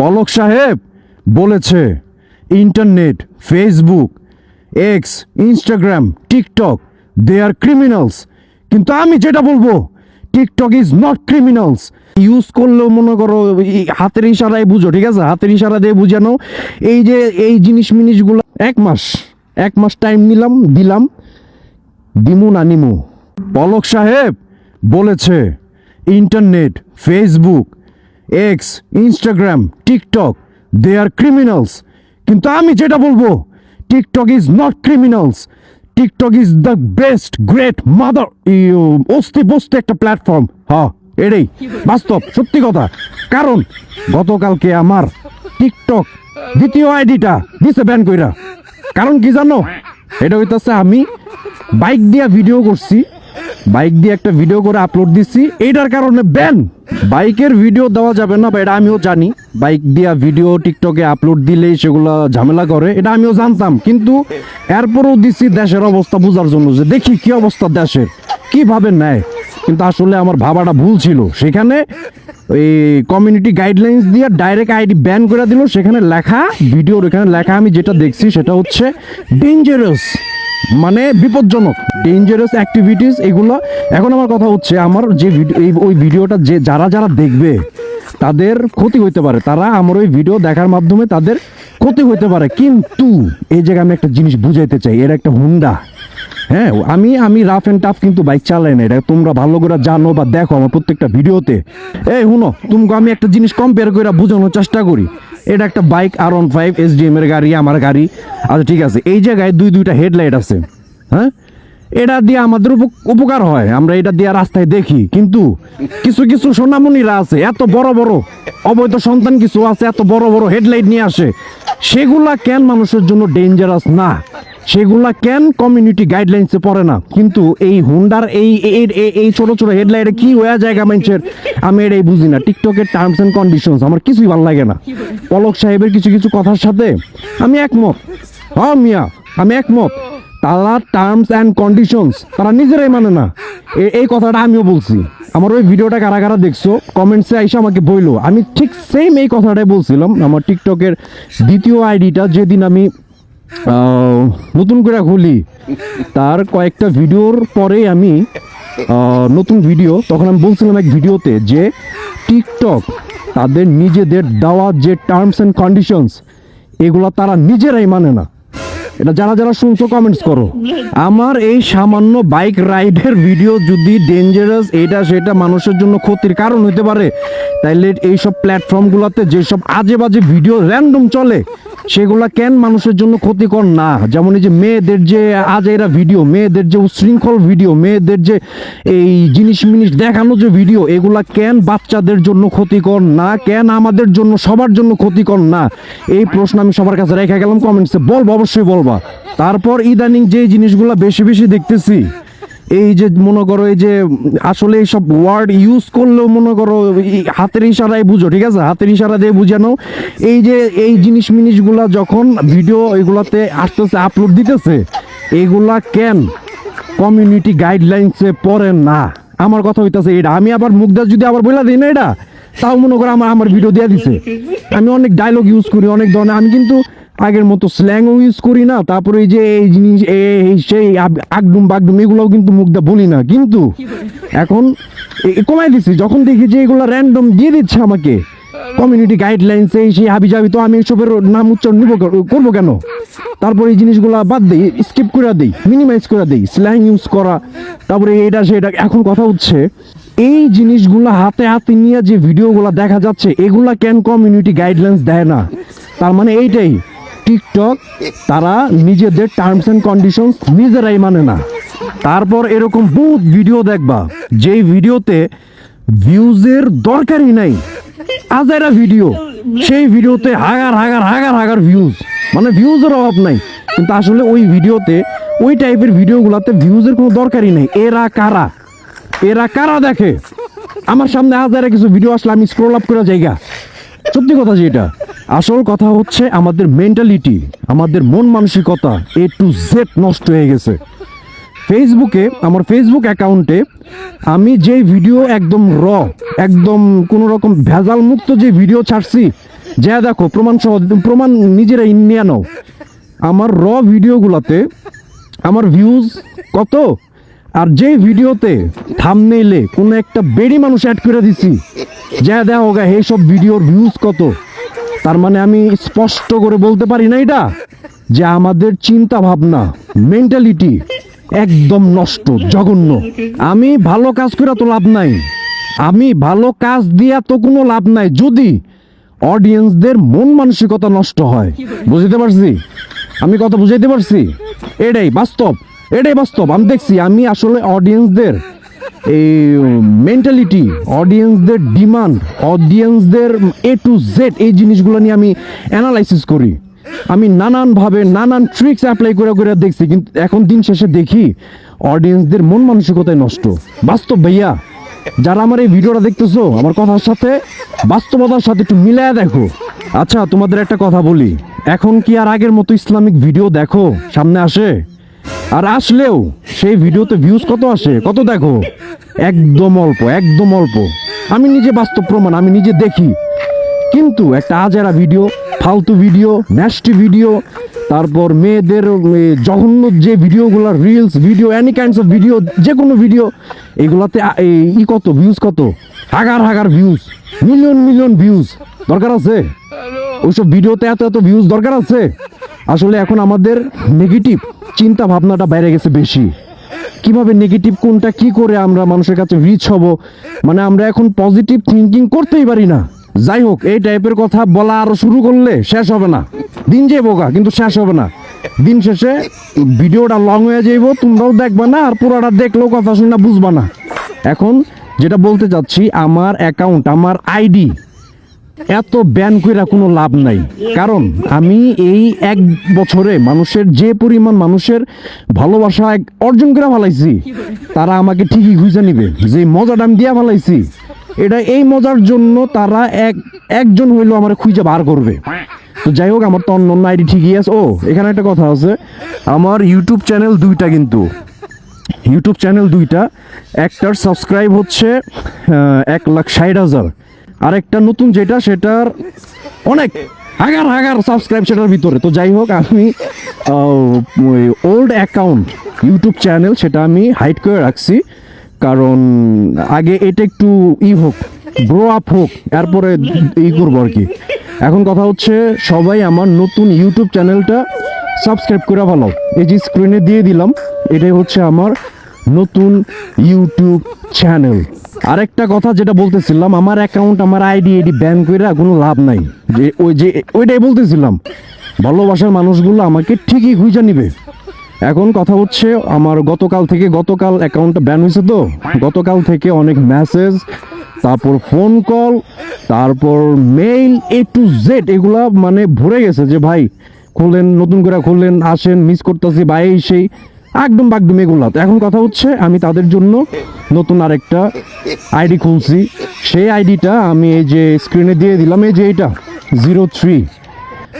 পলক সাহেব বলেছে, internet, Facebook X Instagram TikTok they are criminals কিন্তু আমি যেটা বলব, TikTok is not criminals use করলেও মনে করো হাতের ইশারায় বুঝো, ঠিক আছে? হাতের ইশারা দিয়ে বুঝানো। এই যে, এই জিনিস মিনিসগুলো, এক মাস এক মাস টাইম নিলাম, দিলাম। দিমু না নিমু। পলক সাহেব বলেছে, internet, Facebook X Instagram TikTok they are criminals কিন্তু আমি যেটা বলব TikTok is not criminals TikTok is the best great mother অস্তি বস্তি একটা প্ল্যাটফর্ম হ্যাঁ এটাই। বাস্তব, সত্যি কথা। কারণ, গতকালকে আমার টিকটক দ্বিতীয় আইডিটা দিছে ব্যান কইরা। কারণ কি জানো? এটা হইতাছে আমি বাইক দিয়া ভিডিও করছি। বাইক দিয়ে একটা ভিডিও করে আপলোড দিচ্ছি এইটার কারণে ব্যান বাইকের ভিডিও দেওয়া যাবে না, বা এটা আমিও জানি। বাইক দিয়া ভিডিও টিকটকে আপলোড দিলেই সেগুলো ঝামেলা করে, এটা আমিও জানতাম। কিন্তু এরপরেও দিচ্ছি দেশের অবস্থা বোঝার জন্য যে দেখি কি অবস্থা দেশের, কীভাবে নেয়। কিন্তু আসলে আমার ভাবাটা ভুল ছিল। সেখানে ওই কমিউনিটি গাইডলাইন্স দিয়ে ডাইরেক্ট আইডি ব্যান করে দিল। সেখানে লেখা ভিডিওর এখানে লেখা আমি যেটা দেখছি সেটা হচ্ছে ডেঞ্জারাস মানে বিপজ্জনক ডেঞ্জারাস অ্যাক্টিভিটিস এগুলো। এখন আমার কথা হচ্ছে, আমার যে ভিডিও ওই ভিডিওটা যে যারা যারা দেখবে, তাদের ক্ষতি হইতে পারে। তারা আমার ওই ভিডিও দেখার মাধ্যমে তাদের ক্ষতি হইতে পারে। কিন্তু এই জায়গায় আমি একটা জিনিস বুঝাইতে চাই এটা একটা হুন্ডা। হ্যাঁ আমি আমি রাফ অ্যান্ড টাফ কিন্তু বাইক চালাই না, এটা তোমরা ভালো করে জানো বা দেখো আমার প্রত্যেকটা ভিডিওতে। এই হুনো তোমাকে আমি একটা জিনিস কম্পেয়ার করে বোঝানোর চেষ্টা করি। এটা একটা bike R one five S এর গাড়ি, আমার গাড়ি। আচ্ছা ঠিক আছে। এই জায়গায় দুই, দুইটা হেডলাইট আছে। হ্যাঁ? এটা দিয়ে আমাদের উপ- উপকার হয়। আমরা এটা দিয়ে রাস্তায় দেখি। কিন্তু কিছু কিছু সোনামণিরা আছে, এত বড় বড়, অবৈধ সন্তান কিছু আছে, এত বড় বড় হেডলাইট নিয়ে আসে। সেগুলা কেন মানুষের জন্য ডেঞ্জারাস না? সেগুলা কেন কমিউনিটি গাইডলাইন্সে পড়ে না? কিন্তু এই হুন্ডার এই, এই- ছোট ছোট হেডলাইটে কি হয়ে জায়গা মানুষের? আমি এটাই বুঝি না। টিকটকের টার্মস অ্যান্ড কন্ডিশনস আমার কিছুই ভালো লাগে না। পলক সাহেবের কিছু কিছু কথার সাথে আমি একমত। হ্যাঁ মিয়া, আমি একমত। তারা টার্মস অ্যান্ড কন্ডিশনস তারা নিজেরাই মানে না। এই কথাটা আমিও বলছি। আমার ওই ভিডিওটা কারা কারা দেখছ কমেন্টসে আইসা আমাকে বইলো। আমি ঠিক সেম এই কথাটাই বলছিলাম। আমার টিকটকের দ্বিতীয় আইডিটা যেদিন আমি নতুন করে খুলি। তার কয়েকটা ভিডিওর পরে আমি নতুন ভিডিও, তখন আমি বলছিলাম এক ভিডিওতে যে টিকটক, তাদের নিজেদের দেওয়া যে টার্মস অ্যান্ড কন্ডিশনস এগুলো তারা নিজেরাই মানে না। এটা যারা যারা শুনছো কমেন্টস করো। আমার এই সামান্য বাইক রাইডের ভিডিও যদি ডেঞ্জারাস এটা সেটা মানুষের জন্য ক্ষতির কারণ হতে পারে, তাইলে এইসব প্ল্যাটফর্মগুলোতে যেসব আজে বাজে ভিডিও র্যান্ডম চলে সেগুলা কেন মানুষের জন্য ক্ষতিকর না? যেমন এই যে মেয়েদের যে আজ এরা ভিডিও মেয়েদের যে উশৃঙ্খল ভিডিও মেয়েদের যে এই জিনিস মিনিস দেখানো যে ভিডিও এগুলা কেন বাচ্চাদের জন্য ক্ষতিকর না? কেন আমাদের জন্য, সবার জন্য ক্ষতিকর না? এই প্রশ্ন আমি সবার কাছে রেখে গেলাম কমেন্টসে বলব, অবশ্যই বলবা। তারপর ইদানিং যে জিনিসগুলো বেশি বেশি দেখতেছি এই যে মনে করো এই যে আসলে এইসব ওয়ার্ড ইউজ করলেও মনে করো হাতের ইশারায় বুঝো, ঠিক আছে? হাতের ইশারা দিয়ে বুঝানো। এই যে এই জিনিস মিনিসগুলা যখন ভিডিও এগুলাতে আসতেছে আপলোড দিতেছে, এগুলা কেন কমিউনিটি গাইডলাইন্সে পড়ে না? আমার কথা হইতাছে এটা আমি আবার মুখদাস যদি আবার বলে দিই না এটা তাও মনে করো আমার আমার ভিডিও দেওয়া দিছে। আমি অনেক ডায়লগ ইউজ করি, অনেক ধরনের। আমি কিন্তু আগের মতো স্ল্যাংও ইউজ করি না, তারপরে এই যে এই জিনিস এই- সেই আগডুম বাগডুম, এগুলোও কিন্তু মুখদা বলি না। কিন্তু এখন কমাই দিছি, যখন দেখি যে এগুলো র্যান্ডম দিয়ে দিচ্ছে আমাকে কমিউনিটি গাইডলাইন্স এই সেই হাবি যাবি তো আমি এসবের নাম উচ্চারণ নিব করব কেন? তারপরে এই জিনিসগুলো বাদ দিই স্কিপ করে দিই মিনিমাইজ করে দিই স্ল্যাং ইউজ করা, তারপরে এটা, সেটা, এখন কথা হচ্ছে, এই জিনিসগুলো হাতে হাতে নিয়ে যে ভিডিওগুলো দেখা যাচ্ছে, এগুলা কেন কমিউনিটি গাইডলাইন্স দেয় না? তার মানে এইটাই টিকটক, তারা নিজেদের টার্মস অ্যান্ড কন্ডিশনস নিজেরাই মানে না। তারপর এরকম বহুত ভিডিও দেখবা, যেই ভিডিওতে ভিউজের দরকারই নাই। আজাইরা ভিডিও সেই ভিডিওতে হাগার হাগার হাগার হাগার ভিউজ মানে ভিউজের অভাব নাই। কিন্তু আসলে ওই ভিডিওতে ওই টাইপের ভিডিওগুলোতে ভিউজের কোনো দরকারই নেই। এরা কারা? এরা কারা দেখে? আমার সামনে হাজারে কিছু ভিডিও আসলে আমি স্ক্রোল আপ করে জায়গা সত্যি কথা যেটা। আসল কথা হচ্ছে আমাদের মেন্টালিটি আমাদের মন মানসিকতা এ টু জেড নষ্ট হয়ে গেছে। ফেসবুকে আমার ফেসবুক অ্যাকাউন্টে আমি যে ভিডিও একদম র একদম কোনো রকম ভেজাল মুক্ত যে ভিডিও ছাড়ছি, যা দেখো, প্রমাণ সহ, প্রমাণ নিজেরাই নিয়ে নাও। আমার র ভিডিওগুলোতে আমার ভিউজ কত? আর যে ভিডিওতে থামনেইলে কোনো একটা বেড়ি মানুষ অ্যাড করে দিছি, যা দেখো গা এই সব ভিডিওর ভিউজ কত? তার মানে আমি স্পষ্ট করে বলতে পারি না এটা? যে আমাদের চিন্তা ভাবনা মেন্টালিটি একদম নষ্ট, জঘন্য। আমি ভালো কাজ করে তো লাভ নাই। আমি ভালো কাজ দিয়া তো কোনো লাভ নাই। যদি অডিয়েন্সদের মন মানসিকতা নষ্ট হয় বুঝতে পারছি? আমি কথা বুঝাইতে পারছি? এটাই বাস্তব। এটাই বাস্তব। আমি দেখছি, আমি আসলে অডিয়েন্সদের এই মেন্টালিটি অডিয়েন্সদের ডিমান্ড অডিয়েন্সদের এ টু জেড এই জিনিসগুলো নিয়ে আমি অ্যানালাইসিস করি। আমি নানানভাবে, নানান ট্রিক্স অ্যাপ্লাই করে করে দেখছি, কিন্তু এখন দিন শেষে দেখি অডিয়েন্সদের মন মানসিকতায় নষ্ট। বাস্তব ভাইয়া, যারা আমার এই ভিডিওটা দেখতেছো, আমার কথার সাথে বাস্তবতার সাথে একটু মিলায় দেখো। আচ্ছা তোমাদের একটা কথা বলি। এখন কি আর আগের মতো ইসলামিক ভিডিও দেখো? সামনে আসে? আর আসলেও সেই ভিডিওতে ভিউজ কত আসে? কত দেখো? একদম অল্প একদম অল্প। আমি নিজে বাস্তব প্রমাণ, আমি নিজে দেখি। কিন্তু একটা আজেরা ভিডিও ফালতু ভিডিও ন্যাস্টি ভিডিও তারপর মেয়েদের জঘন্য যে ভিডিওগুলো reels video any kinds of video যে কোনো ভিডিও এগুলাতে ই কত ভিউজ কত? হাগার হাগার ভিউজ মিলিয়ন মিলিয়ন ভিউজ দরকার আছে? ওইসব ভিডিওতে এত এত ভিউজ দরকার আছে? আসলে এখন আমাদের নেগেটিভ চিন্তা ভাবনাটা বাইরে গেছে বেশি। কীভাবে নেগেটিভ কোনটা কি করে আমরা মানুষের কাছে রিচ হব? মানে আমরা এখন পজিটিভ থিঙ্কিং করতেই পারি না। যাই হোক, এই টাইপের কথা বলা আরও শুরু করলে শেষ হবে না। দিন যে বোকা, কিন্তু শেষ হবে না। দিন শেষে ভিডিওটা লং হয়ে যাইব, তোমরাও দেখবা না, আর পুরোটা দেখলেও কথা শুনে বুঝবা না। এখন যেটা বলতে চাচ্ছি, আমার অ্যাকাউন্ট আমার আইডি এত ব্যান কইরা কোনো লাভ নাই। কারণ আমি এই এক বছরে মানুষের যে পরিমাণ মানুষের ভালোবাসা এক অর্জন করে ফেলাইছি, তারা আমাকে ঠিকই খুঁজে নিবে। যে মজাটা আমি দিয়া ফেলাইছি, এটা এই মজার জন্য তারা এক, একজন হইলেও আমার খুঁজে বার করবে। তো যাই হোক, আমার তো অন্য অন্য আইডি ঠিকই আছে। ও, এখানে একটা কথা আছে। আমার ইউটিউব চ্যানেল দুইটা কিন্তু। ইউটিউব চ্যানেল দুইটা, একটার সাবস্ক্রাইব হচ্ছে এক লাখ ষাট হাজার। আরেকটা নতুন যেটা, সেটার অনেক, হাগার হাগার সাবস্ক্রাইব সেটার ভিতরে। তো যাই হোক, আমি ওল্ড অ্যাকাউন্ট ইউটিউব চ্যানেল সেটা আমি হাইড করে রাখছি। কারণ আগে এটা একটু ই হোক গ্রো আপ হোক, এরপরে ই করব আর কি। এখন কথা হচ্ছে, সবাই আমার নতুন ইউটিউব চ্যানেলটা সাবস্ক্রাইব করে ভালো। এই যে স্ক্রিনে দিয়ে দিলাম, এটাই হচ্ছে আমার নতুন ইউটিউব চ্যানেল আরেকটা কথা যেটা বলতেছিলাম, আমার অ্যাকাউন্ট আমার আইডি এডি ব্যান করে কোনো লাভ নাই। যে ওই যে, ওইটাই বলতেছিলাম। ভালোবাসার মানুষগুলো আমাকে ঠিকই খুঁজে নিবে। এখন কথা হচ্ছে, আমার গতকাল থেকে গতকাল অ্যাকাউন্টটা ব্যান হয়েছে তো। গতকাল থেকে অনেক মেসেজ তারপর ফোন কল তারপর মেইল এ টু জেড এগুলা মানে ভরে গেছে যে, ভাই খুললেন নতুন করে খুললেন আসেন মিস করতেছি এই সেই একদম বাকদম এগুলা এখন কথা হচ্ছে, আমি তাদের জন্য নতুন আরেকটা আইডি খুলছি। সেই আইডিটা আমি এই যে স্ক্রিনে দিয়ে দিলাম, এই যে এইটা জিরো থ্রি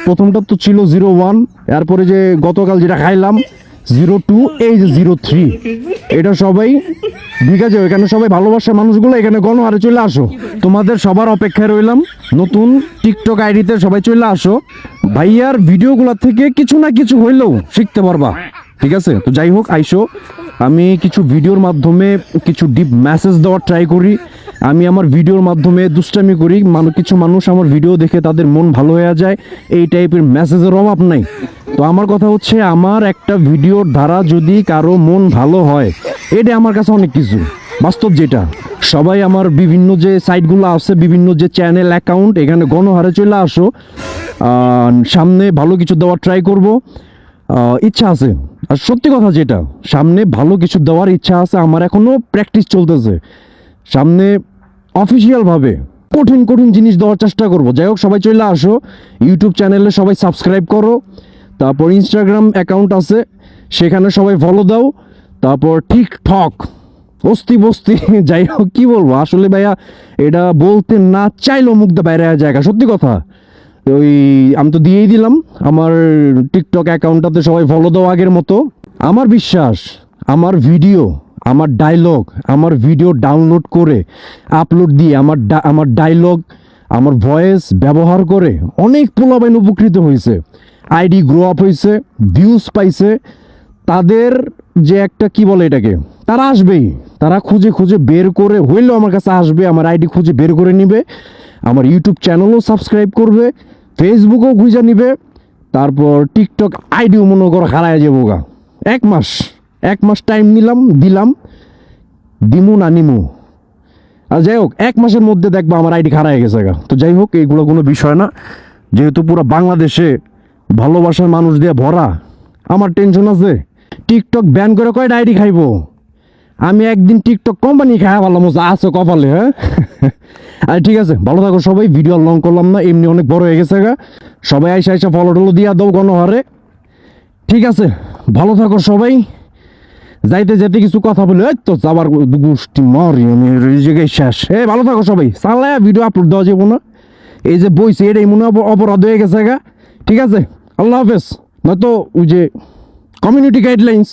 প্রথমটা তো ছিল জিরো ওয়ান এরপরে যে গতকাল যেটা খাইলাম জিরো টু এই যে জিরো থ্রি এটা সবাই ঠিক আছে এখানে সবাই ভালোবাসার মানুষগুলো, এখানে গণহারে চলে আসো। তোমাদের সবার অপেক্ষায় রইলাম, নতুন টিকটক আইডিতে সবাই চলে আসো। ভাইয়ার ভিডিওগুলো থেকে কিছু না কিছু হইলেও শিখতে পারবা। ঠিক আছে? তো যাই হোক, আইসো। আমি কিছু ভিডিওর মাধ্যমে কিছু ডিপ মেসেজ দেওয়ার ট্রাই করি। আমি আমার ভিডিওর মাধ্যমে দুষ্টামি করি। মানুষ কিছু মানুষ আমার ভিডিও দেখে তাদের মন ভালো হয়ে যায়। এই টাইপের মেসেজের অভাব নাই। তো আমার কথা হচ্ছে, আমার একটা ভিডিওর দ্বারা যদি কারও মন ভালো হয়, এটা আমার কাছে অনেক কিছু। বাস্তব যেটা। সবাই আমার বিভিন্ন যে সাইটগুলো আছে, বিভিন্ন যে চ্যানেল অ্যাকাউন্ট এখানে গণহারে চলে আসো। সামনে ভালো কিছু দেওয়ার ট্রাই করব। ইচ্ছা আছে। আর সত্যি কথা যেটা, সামনে ভালো কিছু দেওয়ার ইচ্ছা আছে, আমার এখনও প্র্যাকটিস চলতেছে। সামনে অফিসিয়ালভাবে কঠিন কঠিন জিনিস দেওয়ার চেষ্টা করব। যাই হোক, সবাই চলে আসো। ইউটিউব চ্যানেলে সবাই সাবস্ক্রাইব করো। তারপর ইনস্টাগ্রাম অ্যাকাউন্ট আছে। সেখানে সবাই ফলো দাও। তারপর টিকটক অস্তি বস্তি, যাই হোক, কি বলব? আসলে ভাইয়া, এটা বলতে না চাইলেও দিয়ে বাইরে জায়গা। সত্যি কথা। ওই, আমি তো দিয়েই দিলাম। আমার টিকটক অ্যাকাউন্টটাতে সবাই ফলো দাও আগের মতো। আমার বিশ্বাস, আমার ভিডিও আমার ডায়লগ আমার ভিডিও ডাউনলোড করে আপলোড দিয়ে আমার আমার ডায়লগ আমার ভয়েস ব্যবহার করে অনেক পোলাবাইন উপকৃত হয়েছে। আইডি গ্রো আপ হয়েছে ভিউজ পাইছে। তাদের যে একটা কি বলে এটাকে? তারা আসবেই। তারা খুঁজে খুঁজে বের করে, হইলেও আমার কাছে আসবে, আমার আইডি খুঁজে বের করে নিবে। আমার ইউটিউব চ্যানেলও সাবস্ক্রাইব করবে। ফেসবুকও খুঁজে নিবে, তারপর টিকটক আইডিও মনে করো হারায় যাব গা। এক মাস এক মাস টাইম নিলাম, দিলাম, দিমু না নিমু। আর যাই হোক, এক মাসের মধ্যে দেখব আমার আইডি হয়ে গেছে গা। তো যাই হোক এগুলো কোনো বিষয় না। যেহেতু পুরো বাংলাদেশে ভালোবাসার মানুষ দিয়ে ভরা, আমার টেনশন আছে। টিকটক ব্যান করে কয়টা আইডি খাইবো? আমি একদিন টিকটক কোম্পানি খাওয়া ভালো মজা আছো কপালে হ্যাঁ? আর ঠিক আছে, ভালো থাকো সবাই ভিডিও লং করলাম না, এমনি অনেক বড় হয়ে গেছে গা। সবাই আইসা আইসা ফলো টলো দিয়া দাও গণহারে। ঠিক আছে, ভালো থাকো সবাই। যাইতে যেতে কিছু কথা বলে, এই তো যাবার গোষ্ঠী মরি আমি এই জায়গায় শেষ। এ, ভালো থাকো সবাই। চালায় ভিডিও আপলোড দেওয়া যাব না। এই যে বইছে, এটাই মনে হয় অপরাধ হয়ে গেছে গা। ঠিক আছে, আল্লাহ হাফেজ। নয়তো ওই যে কমিউনিটি গাইডলাইন্স